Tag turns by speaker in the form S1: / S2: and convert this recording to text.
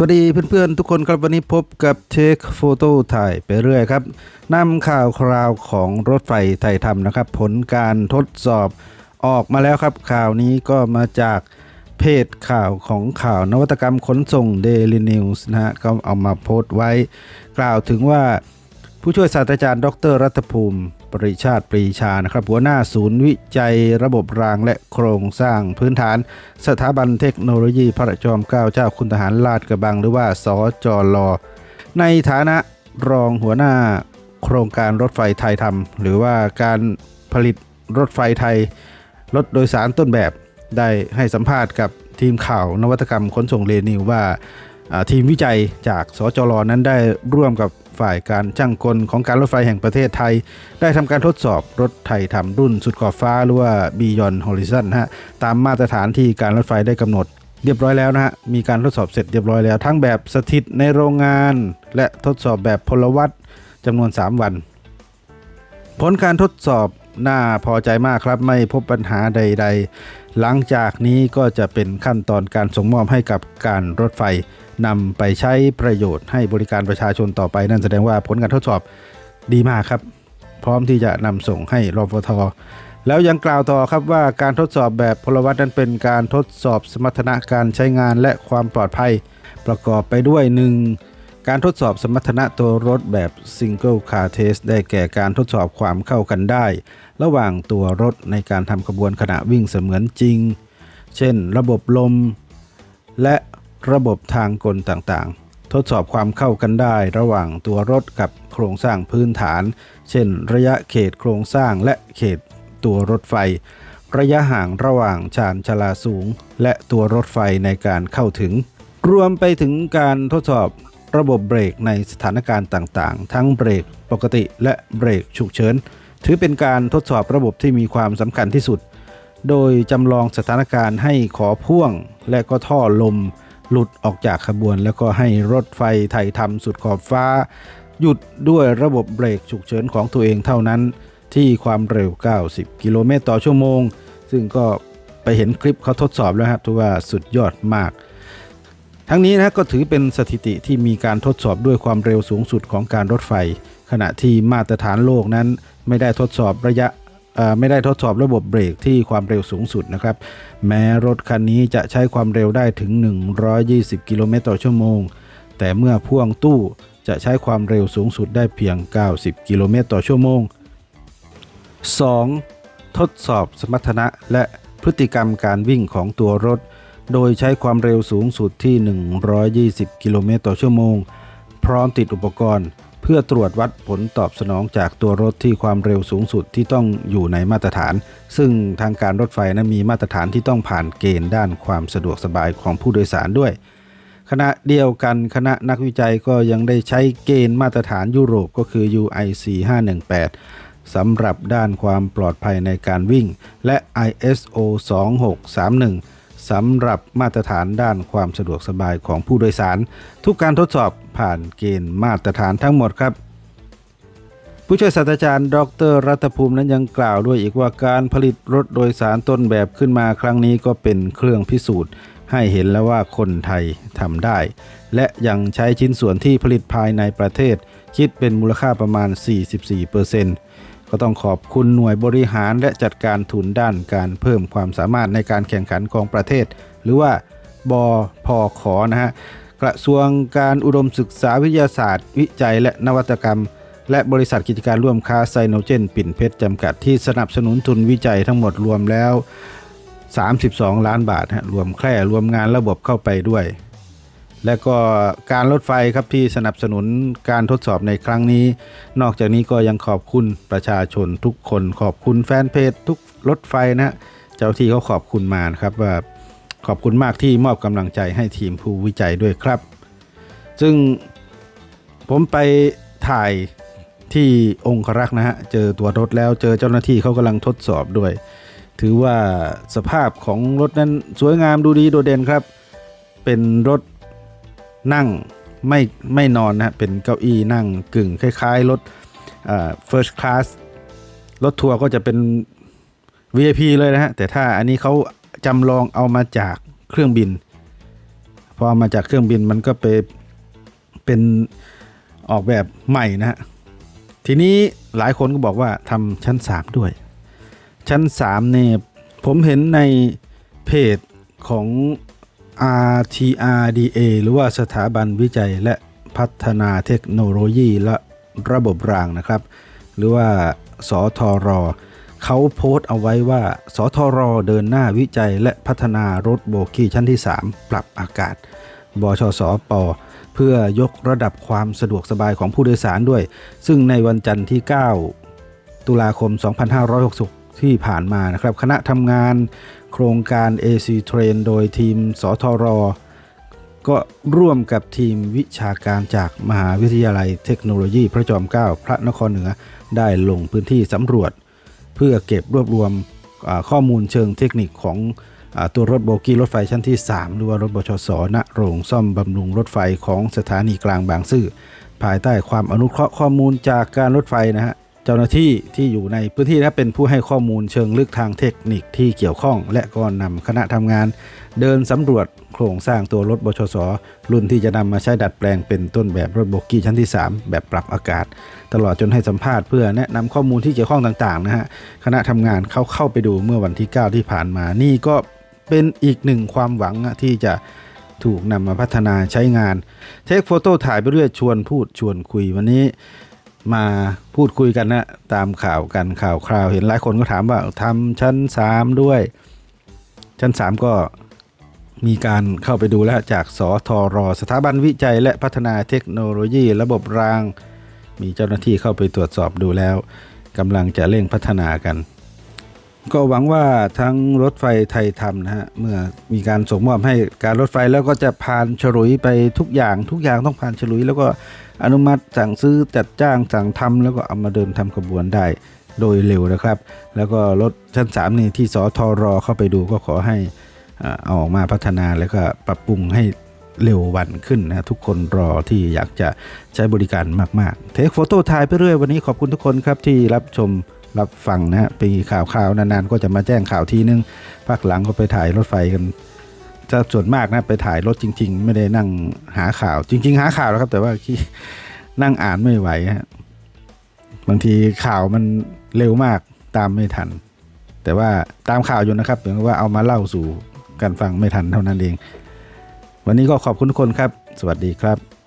S1: สวัสดีเพื่อนๆ ทุกคนครับวันนี้พบกับเทคโฟโต้ถ่ายไปเรื่อยครับนำข่าวคราวของรถไฟไทยทำนะครับ ผลการทดสอบออกมาแล้วครับ ข่าวนี้ก็มาจากเพจข่าวของข่าวนวัตกรรมขนส่ง Daily News นะฮะก็เอามาโพสต์ไว้ กล่าวถึงว่าผู้ช่วยศาสตราจารย์ ดรรัตภูมิ ปริชาติปรีชานะครับหัวหน้าศูนย์วิจัยระบบรางและโครงสร้างพื้นฐาน สถาบันเทคโนโลยีพระจอมเกล้าเจ้าคุณทหารลาดกระบังหรือว่าสจลในฐานะรองหัวหน้าโครงการรถไฟไทยทำหรือว่าการผลิตรถไฟไทย รถโดยสารต้นแบบได้ให้สัมภาษณ์กับทีมข่าวนวัตกรรมขนส่งเรนิวว่าอ่าทีมวิจัยจากสจลนั้นได้ร่วมกับ ฝ่ายการช่างกลของการรถไฟแห่งประเทศไทย ได้ทำการทดสอบรถไทยทำรุ่นสุดขอบฟ้าหรือว่า Beyond Horizon นะฮะตามมาตรฐานที่การรถไฟได้กำหนดเรียบร้อยแล้วนะฮะ มีการทดสอบเสร็จเรียบร้อยแล้ว ทั้งแบบสถิตในโรงงาน และทดสอบแบบพลวัตจำนวน 3 วัน ผลการทดสอบน่าพอใจมากครับไม่พบปัญหาใด ๆ หลังจากนี้ก็จะเป็นขั้นตอนการส่งมอบให้กับการรถไฟ นำไปใช้ประโยชน์ให้บริการประชาชนต่อไป นั่นแสดงว่าผลการทดสอบดีมากครับ พร้อมที่จะนำส่งให้รฟทแล้วยังกล่าวต่อครับว่าการทดสอบแบบพลวัตนั้นเป็นการทดสอบสมรรถนะการใช้งานและความปลอดภัย ประกอบไปด้วย 1. การทดสอบสมรรถนะตัวรถแบบ Single Car Test ได้แก่การทดสอบความเข้ากันได้ ระหว่างตัวรถในการทำขบวนขณะวิ่งเสมือนจริง เช่น ระบบลม และ ระบบทางกลต่างๆ ทดสอบความเข้ากันได้ระหว่างตัวรถกับโครงสร้างพื้นฐาน เช่น ระยะเขตโครงสร้างและเขตตัวรถไฟ ระยะห่างระหว่างชานชลาสูง และตัวรถไฟในการเข้าถึง รวมไปถึงการทดสอบระบบเบรกในสถานการณ์ต่างๆ ทั้งเบรกปกติและเบรกฉุกเฉิน ถือเป็นการทดสอบระบบที่มีความสำคัญที่สุด โดยจำลองสถานการณ์ให้ขอพ่วงและก็ท่อลม หลุดออกจากขบวน แล้วก็ให้รถไฟไทยทำสุดขอบฟ้า หยุดด้วยระบบเบรกฉุกเฉินของตัวเองเท่านั้น ที่ความเร็ว 90 กิโลเมตรต่อชั่วโมง ซึ่งก็ไปเห็นคลิปเขาทดสอบแล้วครับถือว่าสุดยอดมาก ทั้งนี้นะก็ถือเป็นสถิติที่มีการทดสอบด้วยความเร็วสูงสุดของการรถไฟ ขณะที่มาตรฐานโลกนั้นไม่ได้ทดสอบระยะ ไม่ได้ทดสอบระบบเบรกที่ความเร็วสูงสุดนะครับ แม้รถคันนี้จะใช้ความเร็วได้ถึง 120 กิโลเมตรต่อชั่วโมง แต่เมื่อพ่วงตู้จะใช้ความเร็วสูงสุดได้เพียง 90 กิโลเมตรต่อชั่วโมง 2. ทดสอบสมรรถนะและพฤติกรรมการวิ่งของตัวรถ โดยใช้ความเร็วสูงสุดที่ 120 กิโลเมตรต่อชั่วโมง พร้อมติดอุปกรณ์ พื่อตรวจวัดผลตอบสนองจากตัวรถที่ความเร็วสูงสุดที่ต้องอยู่ในมาตรฐาน ซึ่งทางการรถไฟนั้นมีมาตรฐานที่ต้องผ่านเกณฑ์ด้านความสะดวกสบายของผู้โดยสารด้วย ขณะเดียวกันคณะนักวิจัยก็ยังได้ใช้เกณฑ์มาตรฐานยุโรปก็คือ UIC 518สำหรับด้านความปลอดภัยในการวิ่ง และ ISO 2631สำหรับมาตรฐานด้านความสะดวกสบายของผู้โดยสาร ทุกการทดสอบ ผ่านเกณฑ์มาตรฐานทั้งหมดครับ ผู้ช่วยศาสตราจารย์ ดร รัตภูมินั้นยังกล่าวด้วยอีกว่าการผลิตรถโดยสารต้นแบบขึ้นมาครั้งนี้ก็เป็นเครื่องพิสูจน์ ให้เห็นแล้วว่าคนไทยทำได้ และยังใช้ชิ้นส่วนที่ผลิตภายในประเทศ คิดเป็นมูลค่าประมาณ 44%ก็ต้องขอบคุณหน่วยบริหารและจัดการทุนด้านการเพิ่มความสามารถในการแข่งขันของประเทศ หรือว่าบพขนะฮะ กระทรวงการอุดมศึกษาวิทยาศาสตร์ วิจัยและนวัตกรรม และบริษัทกิจการร่วมค้าไซโนเจน ปิ่นเพชรจำกัดที่สนับสนุนทุนวิจัยทั้งหมดรวมแล้ว 32 ล้านบาทฮะรวมแคร่รวมงานระบบเข้าไปด้วย และก็การรถไฟครับที่สนับสนุนการทดสอบในครั้งนี้ นอกจากนี้ก็ยังขอบคุณประชาชนทุกคน ขอบคุณแฟนเพจทุกรถไฟนะฮะเจ้าที่เขาขอบคุณมานะครับว่า ขอบคุณมากที่มอบกำลังใจให้ทีมผู้วิจัยด้วยครับ ซึ่งผมไปถ่ายที่องครักษ์นะฮะ เจอตัวรถแล้วเจอเจ้าหน้าที่เขากำลังทดสอบด้วย ถือว่าสภาพของรถนั้นสวยงามดูดีโดดเด่นครับ เป็นรถนั่งไม่ไม่นอนนะเป็นเก้าอี้นั่งกึ่งคล้าย ๆ รถเอ่อ first class รถทัวร์ก็จะเป็น VIP เลยนะฮะ แต่ถ้าอันนี้เขา จำลองเอามาจากเครื่องบิน พอเอามาจากเครื่องบินมันก็ไปเป็นออกแบบใหม่นะฮะ ทีนี้หลายคนก็บอกว่าทำชั้น 3 ด้วย ชั้น3เนี่ยผมเห็นในเพจของ RTRDA หรือว่าสถาบันวิจัยและพัฒนาเทคโนโลยีและระบบรางนะครับ หรือว่าสทร เขาโพสต์เอาไว้ว่า สทรเดินหน้าวิจัยและพัฒนารถโบกี้ชั้นที่ 3 ปรับอากาศ บชสป เพื่อยกระดับความสะดวกสบายของผู้โดยสารด้วย ซึ่งในวันจันทร์ที่ 9 ตุลาคม 2560 ที่ผ่านมานะครับ คณะทำงานโครงการ AC Train โดยทีม สทร ก็ร่วมกับทีมวิชาการจากมหาวิทยาลัยเทคโนโลยีพระจอมเกล้าพระนครเหนือได้ลงพื้นที่สำรวจ เพื่อเก็บรวบรวมข้อมูลเชิงเทคนิคของอตัวรถโบกี้รถไฟชั้นที่ 3 หรือว่ารถบชสณโรงซ่อมบำรุงรถไฟของสถานีกลางบางซื่อภายใต้ความอนุเคราะห์ข้อมูลจากการรถไฟนะฮะเจ้าหน้าที่ที่อยู่ในพื้นที่นะเป็นผู้ให้ข้อมูลเชิงลึกทางเทคนิคที่เกี่ยวข้อง และก็นำคณะทำงาน เดินสำรวจโครงสร้างตัวรถบชส รุ่นที่จะนำมาใช้ดัดแปลงเป็นต้นแบบรถโบกี้ชั้นที่ 3 แบบปรับอากาศ ตลอดจนให้สัมภาษณ์เพื่อแนะนำข้อมูลที่เกี่ยวข้องต่างๆนะฮะคณะทำงานเขาเข้าไปดูเมื่อวันที่ 9 ที่ผ่านมานี่ก็เป็นอีกหนึ่งความหวังที่จะถูกนำมาพัฒนาใช้งาน เทคโฟโต้ถ่ายไปเรื่อยชวนพูดชวนคุยวันนี้มาพูดคุยกันนะตามข่าวกันข่าวคราวเห็นหลายคนก็ถามว่าทำชั้น 3 ด้วย ชั้น 3 ก็ มีการเข้าไปดูแลจากสทร สถาบันวิจัยและพัฒนาเทคโนโลยี ระบบราง มีเจ้าหน้าที่เข้าไปตรวจสอบดูแล้วกำลังจะเร่งพัฒนากัน ก็หวังว่าทั้งรถไฟไทยทำนะฮะเมื่อมีการส่งมอบให้การรถไฟแล้วก็จะผ่านฉลุยไปทุกอย่าง ทุกอย่างต้องผ่านฉลุย แล้วก็อนุมัติสั่งซื้อจัดจ้างสั่งทำแล้วก็เอามาเดินทำขบวนได้โดยเร็วนะครับ แล้วก็รถชั้น 3 นี่ที่สทรเข้าไปดูก็ขอให้ เอาออกมาพัฒนาแล้วก็ปรับปรุงให้เร็ววันขึ้นนะทุกคนรอที่อยากจะใช้บริการมากๆ เทคโฟโต้ถ่ายไปเรื่อยวันนี้ขอบคุณทุกคนครับที่รับชมรับฟังนะปีข่าวข่าวนานๆ ก็จะมาแจ้งข่าวทีนึงภาคหลังก็ไปถ่ายรถไฟกันจะส่วนมากนะไปถ่ายรถจริง ๆ ไม่ได้นั่งหาข่าว จริง ๆ หาข่าวแล้วครับ แต่ว่านั่งอ่านไม่ไหวฮะบางทีข่าวมันเร็วมากตามไม่ทัน แต่ว่าตามข่าวอยู่นะครับเพียงว่าเอามาเล่าสู่ การฟังไม่ทันเท่านั้นเอง วันนี้ก็ขอบคุณทุกคนครับ สวัสดีครับ